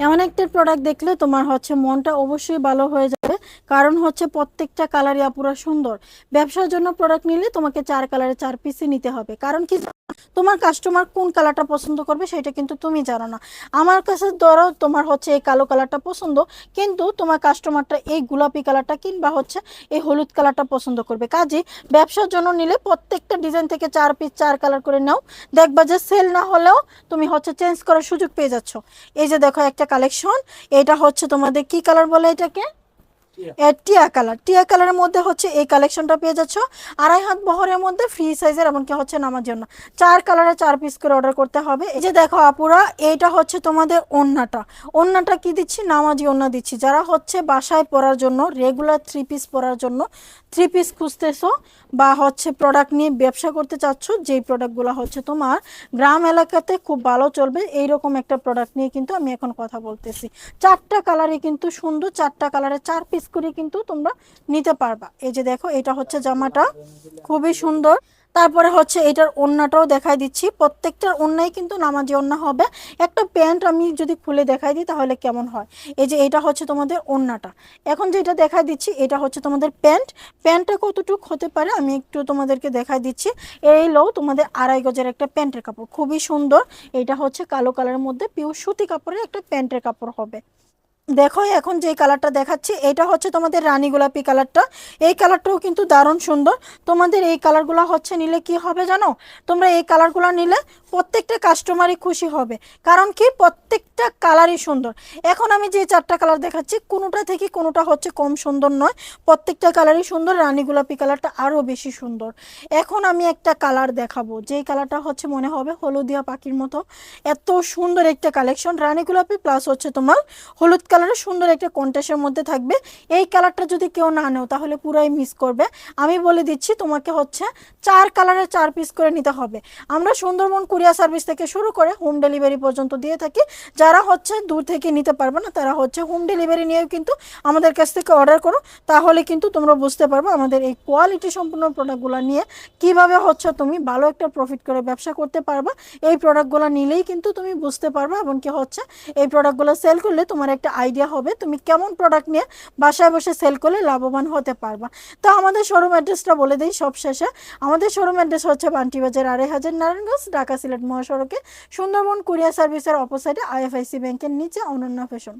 এমন একটা প্রোডাক্ট দেখলে তোমার হচ্ছে মনটা অবশ্যই ভালো হয়ে যাবে কারণ হচ্ছে প্রত্যেকটা কালারই আপুরা সুন্দর ব্যবসার জন্য প্রোডাক্ট নিলে তোমাকে চার কালারে চার পিসই নিতে হবে কারণ কি? তোমার কাস্টমার কোন কালারটা পছন্দ করবে সেটা কিন্তু তুমি জানো না। আমার কাছে ধরো তোমার হচ্ছে এই কালো কালারটা পছন্দ, কিন্তু তোমার কাস্টমারটা এই গোলাপি কালারটা কিংবা হচ্ছে এই হলুদ কালারটা পছন্দ করবে। কাজে ব্যবসার জন্য নিলে প্রত্যেকটা ডিজাইন থেকে চার পিস চার কালার করে নাও। দেখবা যে সেল না হলেও তুমি হচ্ছে চেঞ্জ করার সুযোগ পেয়ে যাচ্ছ। এই যে দেখো একটা কালেকশন এটা হচ্ছে তোমাদের কি কালার বলে এটাকে? টিয়া। কালার। টিয়া কালারের মধ্যে হচ্ছে এই কালেকশনটা পেয়ে যাচ্ছ। আড়াই হাত বহরের মধ্যে ফ্রি সাইজের এমনকি হচ্ছে নামার জন্য। চার কালারে চার পিস করে অর্ডার করতে হবে। এই যে দেখো আপুরা, এইটা হচ্ছে তোমাদের ওন্নাটা ওন্নাটা কি দিচ্ছি? নামাজি ওন্না দিচ্ছি। যারা হচ্ছে বাসায় পরার জন্য রেগুলার থ্রি পিস পরার জন্য থ্রি পিস খুঁজতেছো বা হচ্ছে প্রোডাক্ট নিয়ে ব্যবসা করতে চাচ্ছ, যেই প্রোডাক্টগুলো হচ্ছে তোমার গ্রাম এলাকাতে খুব ভালো চলবে, এইরকম একটা প্রোডাক্ট নিয়ে কিন্তু আমি এখন কথা বলতেছি। চারটা কালারে কিন্তু সুন্দর, চারটা কালারে চার পিস করে কিন্তু তোমরা নিতে পারবা। এই যে দেখো, এটা হচ্ছে জামাটা, খুবই সুন্দর। তারপরে হচ্ছে এটার ওড়নাটাও দেখাই দিচ্ছি। প্রত্যেকটার ওড়নাই কিন্তু নামাজি ওড়না হবে। একটা প্যান্ট আমি যদি খুলে দেখাই দিই তাহলে কেমন হয়? এই যে এটা হচ্ছে তোমাদের ওড়নাটা এখন যেটা দেখাই দিচ্ছি, এটা হচ্ছে তোমাদের প্যান্ট। প্যান্টটা কতটুক হতে পারে আমি একটু তোমাদেরকে দেখাই দিচ্ছি। এই লো তোমাদের আড়াই গজের একটা প্যান্টের কাপড়। খুবই সুন্দর। এটা হচ্ছে কালো কালারের মধ্যে পিওর সুতি কাপড়ের একটা প্যান্টের কাপড় হবে। দেখো, এখন যে কালারটা দেখাচ্ছি, এটা হচ্ছে তোমাদের রানী গোলাপি কালারটা এই কালারটাও কিন্তু দারুণ সুন্দর। তোমাদের এই কালারগুলো হচ্ছে নিলে কি হবে জানো? তোমরা এই কালারগুলো নিলে প্রত্যেকটা কাস্টমারই খুশি হবে। কারণ কি? প্রত্যেকটা কালারই সুন্দর। এখন আমি যে চারটা কালার দেখাচ্ছি, কোনোটা থেকে কোনোটা হচ্ছে কম সুন্দর নয়। প্রত্যেকটা কালারই সুন্দর, রানী গোলাপি কালারটা আরও বেশি সুন্দর। এখন আমি একটা কালার দেখাবো। যেই কালারটা হচ্ছে মনে হবে হলুদিয়া পাখির মতো। এত সুন্দর একটা কালেকশন রানী গোলাপি প্লাস হচ্ছে তোমার হলুদ কালারের সুন্দর একটা কন্টেস্টের মধ্যে থাকবে। এই কালারটা যদি কেউ না নেও, তাহলে পুরাই মিস করবে। আমি বলে দিচ্ছি, তোমাকে হচ্ছে চার কালারের চার পিস করে নিতে হবে। আমরা সুন্দরবন কুরিয়ার সার্ভিস থেকে শুরু করে হোম ডেলিভারি পর্যন্ত দিয়ে থাকি। যারা হচ্ছে দূর থেকে নিতে পারবে না, তারা হচ্ছে হোম ডেলিভারি নিয়েও কিন্তু আমাদের কাছ থেকে অর্ডার করো। তাহলে কিন্তু তোমরা বুঝতে পারবে আমাদের এই কোয়ালিটি সম্পূর্ণ প্রোডাক্টগুলো নিয়ে কীভাবে হচ্ছে তুমি ভালো একটা প্রফিট করে ব্যবসা করতে পারবা। এই প্রোডাক্টগুলো নিলেই কিন্তু তুমি বুঝতে পারবে এবং কি হচ্ছে, এই প্রোডাক্টগুলো সেল করলে তোমার একটা আইডিয়া হবে, তুমি কেমন প্রোডাক্ট নিয়ে বাসায় বসে সেল করলে লাভবান হতে পারবা। তো আমাদের শোরুম অ্যাড্রেসটা বলে দিই সব শেষে। আমাদের শোরুম অ্যাড্রেস হচ্ছে বান্টি বাজার আড়াই হাজার নারায়ণগঞ্জ, ঢাকা সিলেট মহাসড়কে, সুন্দরবন কুরিয়ার সার্ভিসের অপোসাইডে আইএফআইসি ব্যাংকের নিচে অনন্য ফ্যাশন